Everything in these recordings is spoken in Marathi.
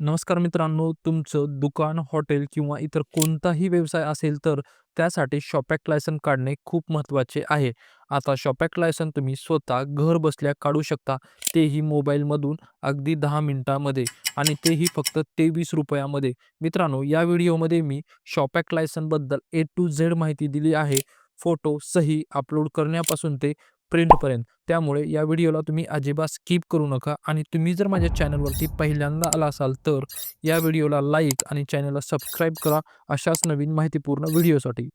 नमस्कार मित्रांनो, तुमचं दुकान, हॉटेल किंवा इतर कोणताही व्यवसाय असेल तर त्यासाठी शॉपॅक्ट लायसन काढणे खूप महत्त्वाचे आहे. आता शॉपॅक्ट लायसन तुम्ही स्वतः घर बसल्या काढू शकता, तेही मोबाईलमधून अगदी दहा मिनटामध्ये आणि तेही फक्त तेवीस रुपयामध्ये मित्रांनो, या व्हिडिओमध्ये मी शॉपॅक्ट लायसनबद्दल ए टू झेड माहिती दिली आहे. फोटो, सही अपलोड करण्यापासून ते प्रिंटपर्यंत. त्यामुळे या व्हिडिओला तुम्ही अजिबात स्किप करू नका आणि तुम्ही जर माझ्या चॅनलवरती पहिल्यांदा आला असाल तर या व्हिडिओला लाईक आणि चॅनलला सबस्क्राईब करा अशाच नवीन माहितीपूर्ण व्हिडिओसाठी.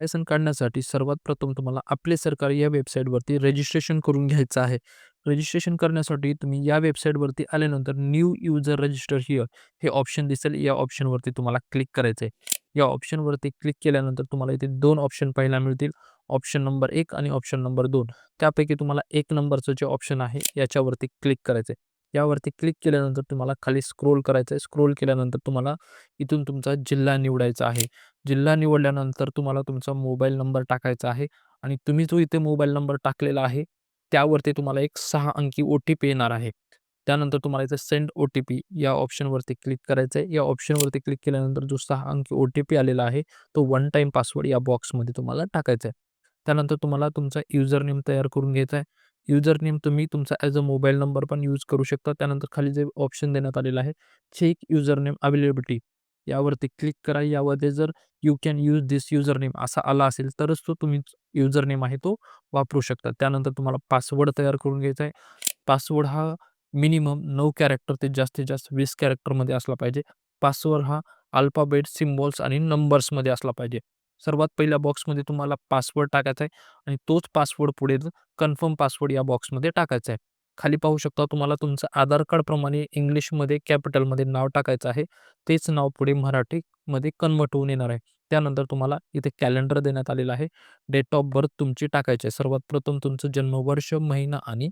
लायसन काढण्यासाठी सर्वात प्रथम तुम्हाला आपले सरकार या वेबसाईटवरती रजिस्ट्रेशन करून घ्यायचं आहे. रजिस्ट्रेशन करण्यासाठी तुम्ही या वेबसाईटवरती आल्यानंतर न्यू यूजर रजिस्टर हिअर हे ऑप्शन दिसेल. या ऑप्शनवरती तुम्हाला क्लिक करायचं आहे. या ऑप्शनवरती क्लिक केल्यानंतर तुम्हाला इथे दोन ऑप्शन पाहायला मिळतील. ऑप्शन नंबर एक आणि ऑप्शन नंबर दोन त्यापैकी तुम्हाला एक नंबरचं जे ऑप्शन आहे याच्यावरती क्लिक करायचं आहे. यावरती क्लिक केल्यानंतर तुम्हाला खाली स्क्रोल करायचं आहे. स्क्रोल केल्यानंतर तुम्हाला इथून तुमचा जिल्हा निवडायचा आहे. जिल्हा निवडल्यानंतर तुम्हाला तुमचा मोबाईल नंबर टाकायचा आहे आणि तुम्ही जो इथे मोबाईल नंबर टाकलेला आहे त्यावरती तुम्हाला एक सहा अंकी ओ-टी-पी येणार आहे. त्यानंतर तुम्हाला इथे सेंड ओ-टी-पी या ऑप्शनवरती क्लिक करायचं आहे. या ऑप्शनवरती क्लिक केल्यानंतर जो सहा अंकी ओ-टी-पी आलेला आहे तो वन टाईम पासवर्ड या बॉक्समध्ये तुम्हाला टाकायचा आहे. त्यानंतर तुम्हाला तुमचा युजर नेम तयार करून घ्यायचा आहे. युजर नेम तुम्ही तुमचा ॲज अ मोबाईल नंबर पण यूज करू शकता. त्यानंतर खाली जे ऑप्शन देण्यात आलेलं आहे चेक युजर नेम अवेलेबिलिटी यावरती क्लिक करा. यामध्ये जर you can use this user name असा आला असेल तरच तो तुम्ही युजर नेम आहे तो वापरू शकता. त्यानंतर तुम्हाला पासवर्ड तयार करून घ्यायचा आहे. पासवर्ड हा मिनिमम नऊ कॅरेक्टर ते जास्तीत जास्त वीस कॅरेक्टरमध्ये असला पाहिजे. पासवर्ड हा अल्फाबेट, सिम्बॉल्स आणि नंबर्समध्ये असला पाहिजे. सर्वात पहिल्या बॉक्समध्ये तुम्हाला पासवर्ड टाकायचा आहे आणि तोच पासवर्ड पुढे कन्फर्म पासवर्ड या बॉक्समध्ये टाकायचा आहे. खाली पाहू शकता तुम्हाला तुमचं आधार कार्डप्रमाणे इंग्लिशमध्ये कॅपिटलमध्ये नाव टाकायचं आहे. तेच नाव पुढे मराठीमध्ये कन्व्हर्ट होऊन येणार आहे. त्यानंतर तुम्हाला इथे कॅलेंडर देण्यात आलेलं आहे. डेट ऑफ बर्थ तुमची टाकायची आहे. सर्वात प्रथम तुमचं जन्मवर्ष, महिना आणि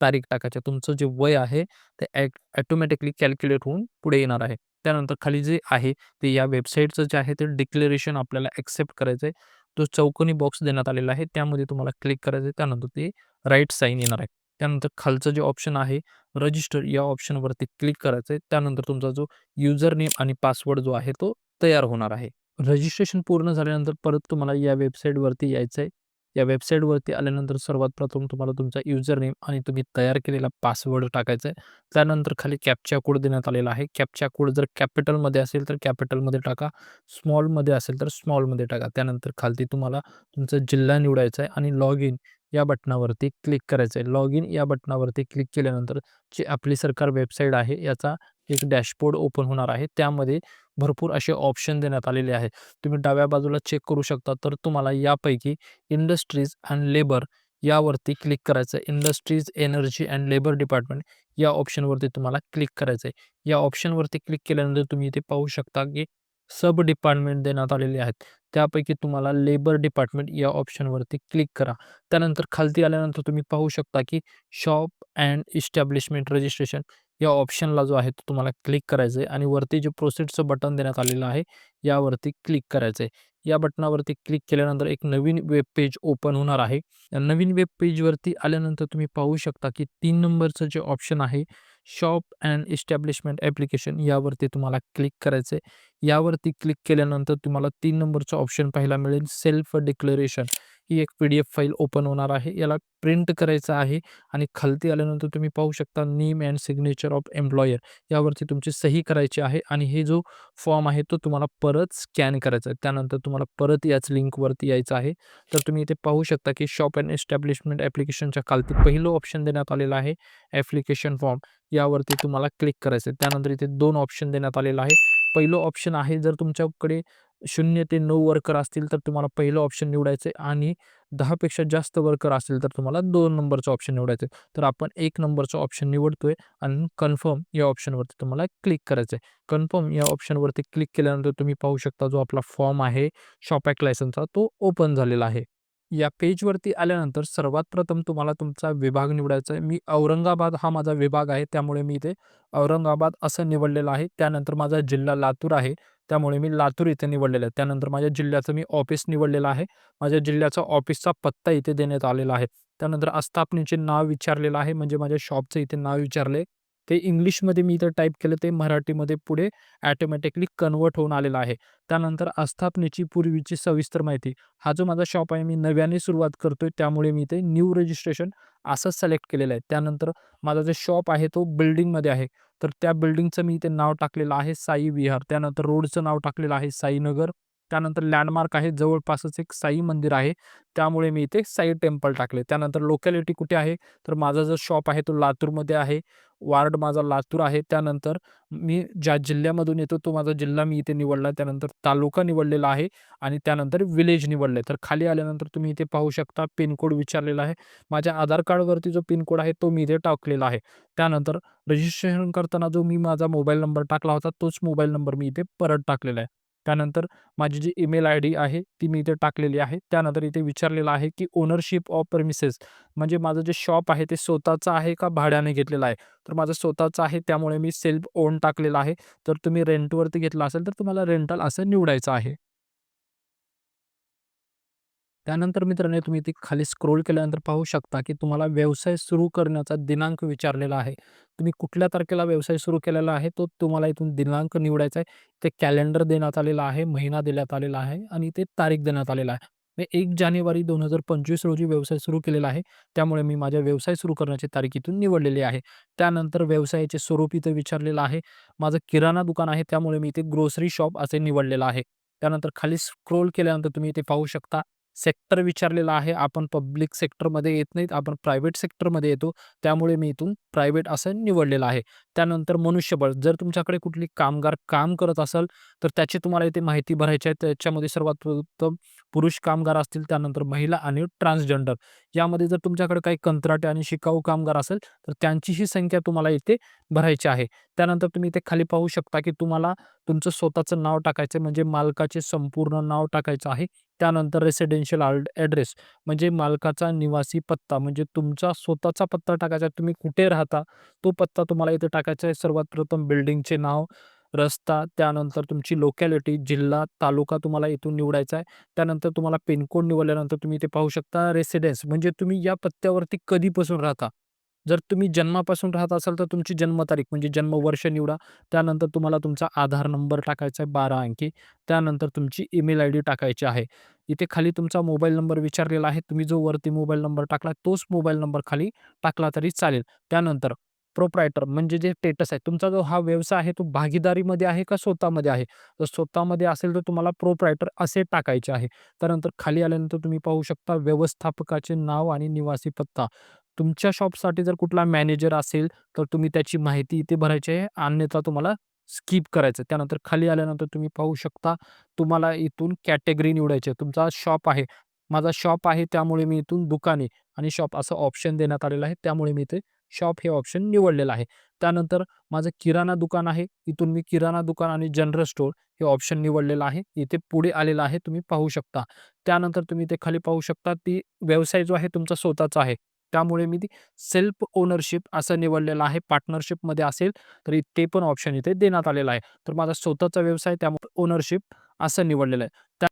तारीख टाकायची आहे. तुमचं जे वय आहे ते ॲट ॲटोमॅटिकली कॅल्क्युलेट होऊन पुढे येणार आहे. त्यानंतर खाली जे आहे ते या वेबसाईटचं जे आहे ते डिक्लेरेशन आपल्याला ॲक्सेप्ट करायचं आहे. जो चौकोनी बॉक्स देण्यात आलेला आहे त्यामध्ये तुम्हाला क्लिक करायचं आहे. त्यानंतर ते राईट साईन येणार आहे. त्यानंतर खालचं जे ऑप्शन आहे रजिस्टर या ऑप्शनवरती क्लिक करायचं आहे. त्यानंतर तुमचा जो युजर नेम आणि पासवर्ड जो आहे तो तयार होणार आहे. रजिस्ट्रेशन पूर्ण झाल्यानंतर परत तुम्हाला या वेबसाईटवरती यायचं आहे. या वेबसाईटवरती आल्यानंतर सर्वात प्रथम तुम्हाला तुमचा युजर नेम आणि तुम्ही तयार केलेला पासवर्ड टाकायचा आहे. त्यानंतर खाली कॅप्चा कोड देण्यात आलेला आहे. कॅप्चा कोड जर कॅपिटलमध्ये असेल तर कॅपिटलमध्ये टाका. स्मॉलमध्ये असेल तर स्मॉलमध्ये टाका. त्यानंतर खालती तुम्हाला तुमचा जिल्हा निवडायचा आहे आणि लॉग इन या बटनावरती क्लिक करायचं आहे. लॉग इन या बटनावरती क्लिक केल्यानंतर जी आपली सरकार वेबसाईट आहे याचा एक डॅशबोर्ड ओपन होणार आहे. त्यामध्ये भरपूर असे ऑप्शन देण्यात आलेले आहे. तुम्ही डाव्या बाजूला चेक करू शकता तर तुम्हाला यापैकी इंडस्ट्रीज अँड लेबर यावरती क्लिक करायचं आहे. Industries, energy and labour department या ऑप्शनवरती तुम्हाला क्लिक करायचं आहे. या ऑप्शनवरती क्लिक केल्यानंतर तुम्ही इथे पाहू शकता की सब डिपार्टमेंट देण्यात आलेले आहेत. त्यापैकी तुम्हाला लेबर डिपार्टमेंट या ऑप्शनवरती क्लिक करा. त्यानंतर खालती आल्यानंतर तुम्ही पाहू शकता की शॉप अँड इस्टॅब्लिशमेंट रजिस्ट्रेशन या ऑप्शनला जो आहे तो तुम्हाला क्लिक करायचं आहे आणि वरती जे प्रोसेसचं बटन देण्यात आलेलं आहे यावरती क्लिक करायचं आहे. या बटनावरती क्लिक केल्यानंतर एक नवीन वेब पेज ओपन होणार आहे. या नवीन वेब पेजवरती आल्यानंतर तुम्ही पाहू शकता की तीन नंबरचं जे ऑप्शन आहे शॉप अँड इस्टॅब्लिशमेंट ॲप्लिकेशन यावरती तुम्हाला क्लिक करायचं आहे. यावरती क्लिक केल्यानंतर तुम्हाला तीन नंबरचं ऑप्शन पाहायला मिळेल सेल्फ डिक्लेरेशन ही एक पी-डी-एफ फाईल ओपन होणार आहे. याला प्रिंट करायचं आहे आणि खालती आल्यानंतर तुम्ही पाहू शकता name and signature of employer यावरती तुमची सही करायची आहे आणि हे जो फॉर्म आहे तो तुम्हाला परत स्कॅन करायचा आहे. त्यानंतर तुम्हाला परत याच लिंकवरती यायचं आहे. तर तुम्ही इथे पाहू शकता की शॉप अँड इस्टॅब्लिशमेंट ॲप्लिकेशनच्या खालती पहिलं ऑप्शन देण्यात आलेलं आहे ॲप्लिकेशन फॉर्म यावरती तुम्हाला क्लिक करायचं आहे. त्यानंतर इथे दोन ऑप्शन देण्यात आलेलं आहे. पहिलं ऑप्शन आहे जर तुमच्याकडे शून्य ते नऊ वर्कर असतील तर तुम्हाला पहिलं ऑप्शन निवडायचं आहे आणि दहापेक्षा जास्त वर्कर असतील तर तुम्हाला दोन नंबरचं ऑप्शन निवडायचं आहे. तर आपण एक नंबरचं ऑप्शन निवडतोय आणि कन्फर्म या ऑप्शनवरती तुम्हाला क्लिक करायचं आहे. कन्फर्म या ऑप्शनवरती क्लिक केल्यानंतर तुम्ही पाहू शकता जो आपला फॉर्म आहे शॉपॅक्ट लायसनचा तो ओपन झालेला आहे. या पेजवरती आल्यानंतर सर्वात प्रथम तुम्हाला तुमचा विभाग निवडायचा आहे. मी औरंगाबाद हा माझा विभाग आहे त्यामुळे मी इथे औरंगाबाद असं निवडलेलं आहे. त्यानंतर माझा जिल्हा लातूर आहे त्यामुळे मी लातूर इथे निवडलेलं आहे. त्यानंतर माझ्या जिल्ह्याचं मी ऑफिस निवडलेलं आहे. माझ्या जिल्ह्याचा ऑफिसचा पत्ता इथे देण्यात आलेला आहे. त्यानंतर आस्थापनेचे नाव विचारलेलं आहे म्हणजे माझ्या शॉपचं इथे नाव विचारले ते इंग्लिशमध्ये मी इथं टाईप केलं ते मराठीमध्ये पुढे ॲटोमॅटिकली कन्व्हर्ट होऊन आलेलं आहे. त्यानंतर आस्थापनेची पूर्वीची सविस्तर माहिती. हा जो माझा शॉप आहे मी नव्याने सुरुवात करतोय त्यामुळे मी ते न्यू रजिस्ट्रेशन असं सिलेक्ट केलेलं आहे. त्यानंतर माझा जो शॉप आहे तो बिल्डिंगमध्ये आहे. तर त्या बिल्डिंगचं मी इथे नाव टाकलेलं आहे साई विहार. त्यानंतर रोडचं नाव टाकलेलं आहे साईनगर. त्यानंतर लँडमार्क आहे जवळपासच एक साई मंदिर आहे. त्यामुळे मी इथे साई टेम्पल टाकले. त्यानंतर लोकॅलिटी कुठे आहे? तर माझा जो शॉप आहे तो लातूरमध्ये आहे. वार्ड माझा लातूर आहे. त्यानंतर मी ज्या जिल्ह्यामधून येतो तो माझा जिल्हा मी इथे निवडला. त्यानंतर तालुका निवडलेला आहे आणि त्यानंतर विलेज निवडले तर खाली आल्यानंतर तुम्ही इथे पाहू शकता पिनकोड विचारलेला आहे. माझ्या आधार कार्डवरती जो पिनकोड आहे तो मी इथे टाकलेला आहे. त्यानंतर रजिस्ट्रेशन करताना जो मी माझा मोबाईल नंबर टाकला होता तोच मोबाईल नंबर मी इथे परत टाकलेला आहे. त्यानंतर माझी जी ईमेल आय डी आहे ती मी इथे टाकलेली आहे. त्यानंतर इथे विचारलेलं आहे की ओनरशिप ऑफ परमिसेस म्हणजे माझं जे शॉप आहे ते स्वतःचं आहे का भाड्याने घेतलेलं आहे? तर माझं स्वतःचं आहे त्यामुळे मी सेल्फ ओन टाकलेलं आहे. तर तुम्ही रेंटवरती घेतलं असेल तर तुम्हाला रेंटल असं निवडायचं आहे. त्यानंतर मित्रांनो तुम्ही इथे खाली स्क्रोल केल्यानंतर पाहू शकता की तुम्हाला व्यवसाय सुरू करण्याचा दिनांक विचारलेला आहे. तुम्ही कुठल्या तारखेला व्यवसाय सुरू केलेला आहे तो तुम्हाला इथून दिनांक निवडायचा आहे. ते कॅलेंडर देण्यात आलेला आहे महिना देण्यात आलेला आहे आणि ते तारीख देण्यात आलेला आहे. मी एक जानेवारी दोन हजार पंचवीस रोजी व्यवसाय सुरू केलेला आहे. त्यामुळे मी माझ्या व्यवसाय सुरू करण्याची तारीख इथून निवडलेली आहे. त्यानंतर व्यवसायाचे स्वरूप इथं विचारलेलं आहे. माझं किराणा दुकान आहे त्यामुळे मी इथे ग्रोसरी शॉप असे निवडलेलं आहे. त्यानंतर खाली स्क्रोल केल्यानंतर तुम्ही इथे पाहू शकता सेक्टर विचारलेला आहे. आपण पब्लिक सेक्टरमध्ये येत नाहीत. आपण प्रायव्हेट सेक्टरमध्ये येतो. त्यामुळे मी इथून प्रायव्हेट असं निवडलेलं आहे. त्यानंतर मनुष्यबळ. जर तुमच्याकडे कुठली कामगार काम करत असेल तर त्याची तुम्हाला इथे माहिती भरायची आहे. त्याच्यामध्ये सर्वात उत्तम पुरुष कामगार असतील त्यानंतर महिला आणि ट्रान्सजेंडर. यामध्ये जर तुमच्याकडे काही कंत्राटे आणि शिकाऊ कामगार असेल तर त्यांचीही संख्या तुम्हाला इथे भरायची आहे. त्यानंतर तुम्ही इथे खाली पाहू शकता की तुम्हाला तुमचं स्वतःचं नाव टाकायचं म्हणजे मालकाचे संपूर्ण नाव टाकायचं आहे. त्यानंतर रेसिडेन्शियल ॲड्रेस म्हणजे मालकाचा निवासी पत्ता म्हणजे तुमचा स्वतःचा पत्ता टाकायचा आहे तुम्ही कुठे राहता तो पत्ता तुम्हाला इथे टाकायचा आहे. सर्वात प्रथम बिल्डिंगचे नाव रस्ता त्यानंतर तुमची लोकॅलिटी जिल्हा तालुका तुम्हाला इथून निवडायचा आहे. त्यानंतर तुम्हाला पिनकोड निवडल्यानंतर तुम्ही इथे पाहू शकता रेसिडेन्स म्हणजे तुम्ही या पत्त्यावरती कधीपासून राहता? जर तुम्ही जन्मापासून राहत असाल तर तुमची जन्मतारीख म्हणजे जन्मवर्ष निवडा. त्यानंतर तुम्हाला तुमचा आधार नंबर टाकायचा आहे बारा अंकी. त्यानंतर तुमची ईमेल आय डी टाकायची आहे. इथे खाली तुमचा मोबाईल नंबर विचारलेला आहे. तुम्ही जो वरती मोबाईल नंबर टाकला तोच मोबाईल नंबर खाली टाकला तरी चालेल. त्यानंतर प्रोप्रायटर म्हणजे जे स्टेटस आहे तुमचा जो हा व्यवसाय आहे तो भागीदारीमध्ये आहे का स्वतःमध्ये आहे? तर स्वतःमध्ये असेल तर तुम्हाला प्रोप्रायटर असे टाकायचे आहे. त्यानंतर खाली आल्यानंतर तुम्ही पाहू शकता व्यवस्थापकाचे नाव आणि निवासी पत्ता. तुमच्या शॉपसाठी जर कुठला मॅनेजर असेल तर तुम्ही त्याची माहिती इथे भरायची आहे. अन्यथा तुम्हाला स्किप करायचं त्यानंतर खाली आल्यानंतर तुम्ही पाहू शकता तुम्हाला इथून कॅटेगरी निवडायची आहे. तुमचा शॉप आहे. माझा शॉप आहे त्यामुळे मी इथून दुकाने आणि शॉप असं ऑप्शन देण्यात आलेलं आहे. त्यामुळे मी इथे शॉप हे ऑप्शन निवडलेलं आहे. त्यानंतर माझं किराणा दुकान आहे. इथून मी किराणा दुकान आणि जनरल स्टोअर हे ऑप्शन निवडलेलं आहे. इथे पुढे आलेलं आहे तुम्ही पाहू शकता. त्यानंतर तुम्ही इथे खाली पाहू शकता ती व्यवसाय जो आहे तुमचा स्वतःचा आहे. त्यामुळे मी ती सेल्फ ओनरशिप असं निवडलेलं आहे. पार्टनरशिपमध्ये असेल तरी ते पण ऑप्शन इथे देण्यात आलेलं आहे. तर माझा स्वतःचा व्यवसाय त्यामुळे ओनरशिप असं निवडलेलं आहे. त्या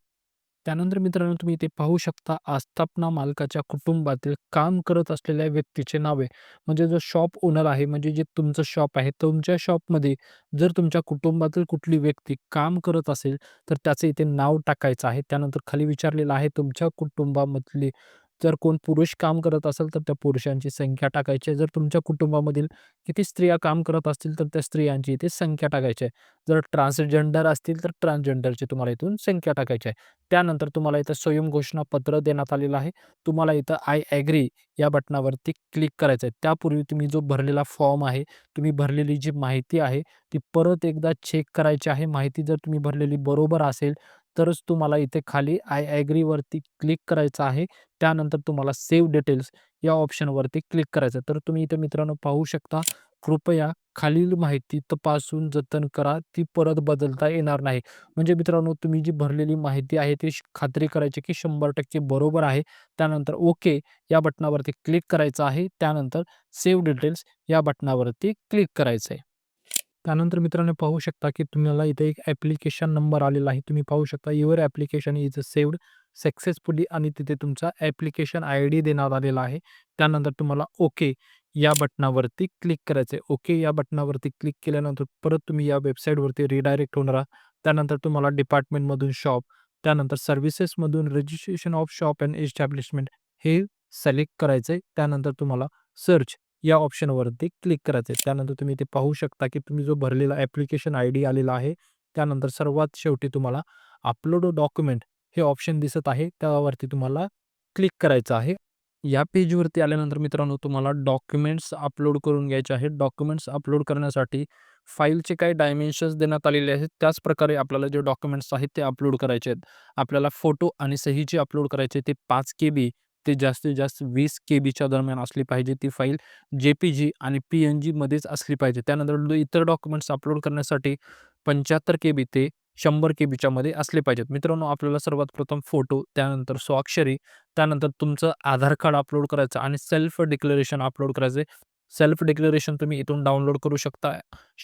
त्यानंतर मित्रांनो तुम्ही इथे पाहू शकता आस्थापना मालकाच्या कुटुंबातील काम करत असलेल्या व्यक्तीचे नावे. म्हणजे जो शॉप ओनर आहे म्हणजे जे तुमचं शॉप आहे तुमच्या शॉपमध्ये जर तुमच्या कुटुंबातील कुठली व्यक्ती काम करत असेल तर त्याचं इथे नाव टाकायचं आहे. त्यानंतर खाली विचारलेलं आहे तुमच्या कुटुंबामधली जर कोण पुरुष काम करत असेल तर त्या पुरुषांची संख्या टाकायची. आहे जर तुमच्या कुटुंबामधील किती स्त्रिया काम करत असतील तर त्या स्त्रियांची इथे संख्या टाकायची आहे. जर ट्रान्सजेंडर असतील तर ट्रान्सजेंडरची तुम्हाला इथून संख्या टाकायची आहे. त्यानंतर तुम्हाला इथं स्वयं घोषणा पत्र देण्यात आलेलं आहे. तुम्हाला इथं आय ॲग्री या बटनावरती क्लिक करायचं आहे. त्यापूर्वी तुम्ही जो भरलेला फॉर्म आहे तुम्ही भरलेली जी माहिती आहे ती परत एकदा चेक करायची आहे. माहिती जर तुम्ही भरलेली बरोबर असेल तरच तुम्हाला इथे खाली आय ॲग्रीवरती क्लिक करायचं आहे. त्यानंतर तुम्हाला सेव्ह डिटेल्स या ऑप्शनवरती क्लिक करायचं तर तुम्ही इथे मित्रांनो पाहू शकता कृपया खालील माहिती तपासून जतन करा. ती परत बदलता येणार नाही. म्हणजे मित्रांनो तुम्ही जी भरलेली माहिती आहे ती खात्री करायची की शंभर टक्के बरोबर आहे. त्यानंतर ओके या बटनावरती क्लिक करायचं आहे. त्यानंतर सेव्ह डिटेल्स या बटनावरती क्लिक करायचं आहे. त्यानंतर मित्रांनो पाहू शकता की तुम्हाला इथे एक ॲप्लिकेशन नंबर आलेला आहे. तुम्ही पाहू शकता your application is saved successfully आणि तिथे तुमचा ॲप्लिकेशन आय डी देण्यात आलेला आहे. त्यानंतर तुम्हाला ओके या बटनावरती क्लिक करायचं आहे ओके या बटनावरती क्लिक केल्यानंतर परत तुम्ही या वेबसाईटवरती रिडायरेक्ट होणार आहात. त्यानंतर तुम्हाला डिपार्टमेंटमधून शॉप त्यानंतर सर्व्हिसेसमधून registration of shop and establishment हे सिलेक्ट करायचं आहे त्यानंतर तुम्हाला सर्च या ऑप्शनवरती क्लिक करायचं आहे त्यानंतर तुम्ही इथे पाहू शकता की तुम्ही जो भरलेला ॲप्लिकेशन आय डी आलेला आहे त्यानंतर सर्वात शेवटी तुम्हाला अपलोड डॉक्युमेंट हे ऑप्शन दिसत आहे. त्यावरती तुम्हाला क्लिक करायचं आहे. या पेजवरती आल्यानंतर मित्रांनो तुम्हाला डॉक्युमेंट्स अपलोड करून घ्यायचे आहेत. डॉक्युमेंट्स अपलोड करण्यासाठी फाईलचे काही डायमेन्शन्स देण्यात आलेले आहेत. त्याच प्रकारे आपल्याला जे डॉक्युमेंट्स आहेत ते अपलोड करायचे आहेत. आपल्याला फोटो आणि सहीचे अपलोड करायचे ते पाच के बी ते जास्तीत जास्त वीस के बीच्या दरम्यान असली पाहिजे ती फाईल जे पी जी आणि पी एन जीमध्येच असली पाहिजे. त्यानंतर इतर डॉक्युमेंट्स अपलोड करण्यासाठी पंच्याहत्तर के बी ते शंभर के बीच्या मध्ये असले पाहिजेत. मित्रांनो आपल्याला सर्वात प्रथम फोटो त्यानंतर स्वाक्षरी त्यानंतर तुमचं आधार कार्ड अपलोड करायचं आणि सेल्फ डिक्लेरेशन अपलोड करायचं. सेल्फ डिक्लेरेशन तुम्ही इथून डाउनलोड करू शकता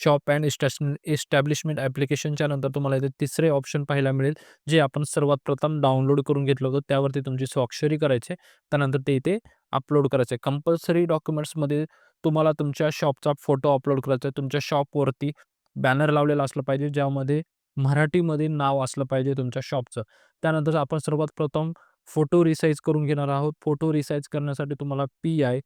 शॉप अँड इस्टॅब्लिशमेंट ॲप्लिकेशनच्या नंतर तुम्हाला इथे तिसरे ऑप्शन पाहायला मिळेल जे आपण सर्वात प्रथम डाउनलोड करून घेतलं होतं. त्यावरती तुमची स्वाक्षरी करायचे त्यानंतर ते इथे अपलोड करायचे कंपल्सरी डॉक्युमेंट्समध्ये तुम्हाला तुमच्या शॉपचा फोटो अपलोड करायचा आहे. तुमच्या शॉपवरती बॅनर लावलेला असलं पाहिजे ज्यामध्ये मराठीमध्ये नाव असलं पाहिजे तुमच्या शॉपचं. त्यानंतर आपण सर्वात प्रथम फोटो रिसाईज करून घेणार आहोत. फोटो रिसाईज करण्यासाठी तुम्हाला P I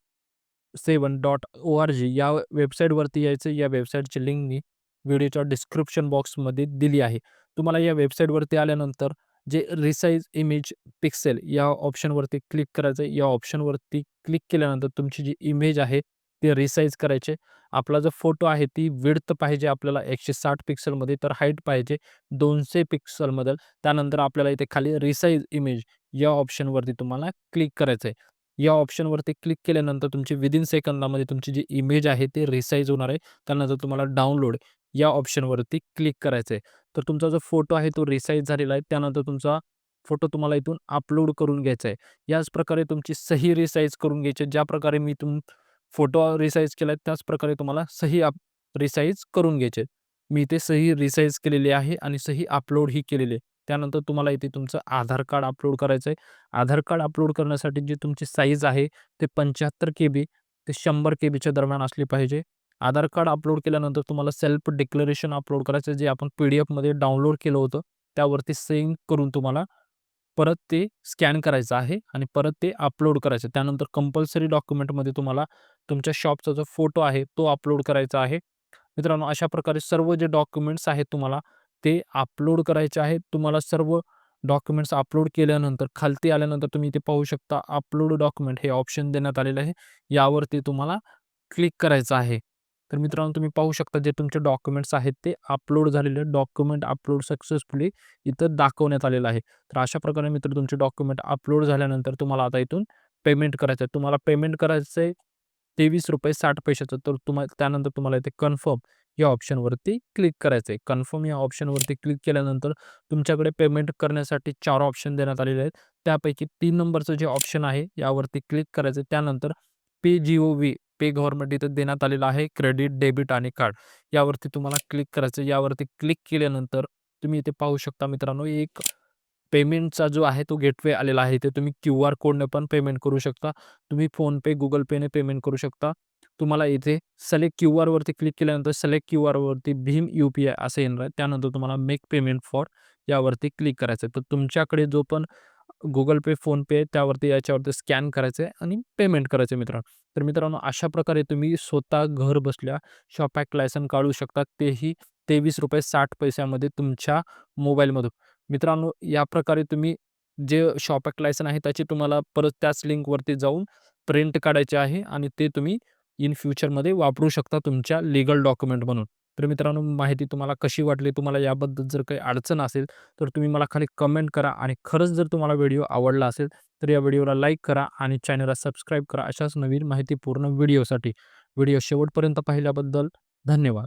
seven dot O R G या वेबसाईटवरती यायचं या वेबसाईटची लिंक मी व्हिडिओच्या डिस्क्रिप्शन बॉक्समध्ये दिली आहे. तुम्हाला या वेबसाईटवरती आल्यानंतर जे रिसाईज इमेज पिक्सेल या ऑप्शनवरती क्लिक करायचं या ऑप्शनवरती क्लिक केल्यानंतर तुमची जी इमेज आहे ती रिसाईज करायचे. आपला जो फोटो आहे ती विडत पाहिजे आपल्याला एकशे साठ पिक्सलमध्ये तर हाईट पाहिजे दोनशे पिक्सलमध्ये त्यानंतर आपल्याला इथे खाली रिसाईज इमेज या ऑप्शनवरती तुम्हाला क्लिक करायचं आहे या ऑप्शनवरती क्लिक केल्यानंतर तुमची विदिन सेकंदामध्ये तुमची जी इमेज आहे ते रिसाईज होणार आहे. त्यानंतर तुम्हाला डाउनलोड या ऑप्शनवरती क्लिक करायचं आहे तर तुमचा जो फोटो आहे तो रिसाईज झालेला आहे. त्यानंतर तुमचा फोटो तुम्हाला इथून अपलोड करून घ्यायचा आहे. याच प्रकारे तुमची सही रिसाईज करून घ्यायची ज्या प्रकारे मी तुम फोटो रिसाईज केला आहे त्याच प्रकारे तुम्हाला सही आप रिसाईज करून घ्यायचे मी ते सही रिसाईज केलेली आहे आणि सही अपलोड ही केलेली आहे. त्यानंतर तुम्हाला इथे तुमचं आधार कार्ड अपलोड करायचं आहे. आधार कार्ड अपलोड करण्यासाठी जी तुमची साईज आहे ते पंच्याहत्तर के बी ते शंभर के बीच्या दरम्यान असली पाहिजे. आधार कार्ड अपलोड केल्यानंतर तुम्हाला सेल्फ डिक्लेरेशन अपलोड करायचं जे आपण पी डी एफमध्ये डाउनलोड केलं होतं त्यावरती सेंड करून तुम्हाला परत ते स्कॅन करायचं आहे आणि परत ते अपलोड करायचं त्यानंतर कंपल्सरी डॉक्युमेंटमध्ये तुम्हाला तुमच्या शॉपचा जो फोटो आहे तो अपलोड करायचा आहे. मित्रांनो अशा प्रकारे सर्व जे डॉक्युमेंट्स आहेत तुम्हाला ते अपलोड करायचे आहेत तुम्हाला सर्व डॉक्युमेंट्स अपलोड केल्यानंतर खालती आल्यानंतर तुम्ही इथे पाहू शकता अपलोड डॉक्युमेंट हे ऑप्शन देण्यात आलेलं आहे. यावरती तुम्हाला क्लिक करायचं आहे. तर मित्रांनो तुम्ही पाहू शकता जे तुमचे डॉक्युमेंट्स आहेत ते अपलोड झालेले. डॉक्युमेंट अपलोड सक्सेसफुली इथं दाखवण्यात आलेलं आहे. तर अशा प्रकारे मित्र तुमचे डॉक्युमेंट अपलोड झाल्यानंतर तुम्हाला आता इथून पेमेंट करायचं आहे. तुम्हाला पेमेंट करायचं आहे तेवीस रुपये साठ पैशाचं. तर तुम्हाला त्यानंतर तुम्हाला इथे कन्फर्म या ऑप्शनवरती क्लिक करायचं आहे कन्फर्म या ऑप्शनवरती क्लिक केल्यानंतर तुमच्याकडे पेमेंट करण्यासाठी चार ऑप्शन देण्यात आलेले आहेत. त्यापैकी तीन नंबरचं जे ऑप्शन आहे यावरती क्लिक करायचं त्यानंतर पे जी ओ व्ही पे गव्हर्नमेंट इथं देण्यात आलेलं आहे क्रेडिट डेबिट आणि कार्ड. यावरती तुम्हाला क्लिक करायचं यावरती क्लिक केल्यानंतर तुम्ही इथे पाहू शकता मित्रांनो एक पेमेंटचा जो आहे तो गेटवे आलेला आहे. ते तुम्ही क्यू आर कोडने पण पेमेंट करू शकता. तुम्ही फोनपे गुगल पेने पेमेंट करू शकता. तुम्हाला इथे सलेक्ट क्यू आरवरती क्लिक केल्यानंतर सलेक्ट क्यू आरवरती भीम यू पी आय असं येणार आहे. त्यानंतर तुम्हाला मेक पेमेंट फॉर यावरती क्लिक करायचं आहे. तर तुमच्याकडे जो पण गुगल पे फोनपे त्यावरती याच्यावरती स्कॅन करायचं आहे आणि पेमेंट करायचं आहे मित्रांनो. तर मित्रांनो अशा प्रकारे तुम्ही स्वतः घर बसल्या शॉपॅक लायसन काढू शकता. तेही तेवीस रुपये साठ पैशामध्ये तुमच्या मोबाईलमधून मित्रांनो या प्रकारे तुम्ही जे शॉपॅक लायसन आहे त्याची तुम्हाला परत त्याच लिंकवरती जाऊन प्रिंट काढायचे आहे आणि ते तुम्ही इन फ्युचरमध्ये वापरू शकता तुमच्या लिगल डॉक्युमेंट म्हणून. तर मित्रांनो माहिती तुम्हाला कशी वाटली तुम्हाला याबद्दल जर काही अडचण असेल तर तुम्ही मला खाली कमेंट करा आणि खरंच जर तुम्हाला व्हिडिओ आवडला असेल तर या व्हिडिओला लाईक करा आणि चॅनलला सबस्क्राईब करा अशाच नवीन माहितीपूर्ण व्हिडिओसाठी व्हिडिओ शेवटपर्यंत पाहिल्याबद्दल धन्यवाद.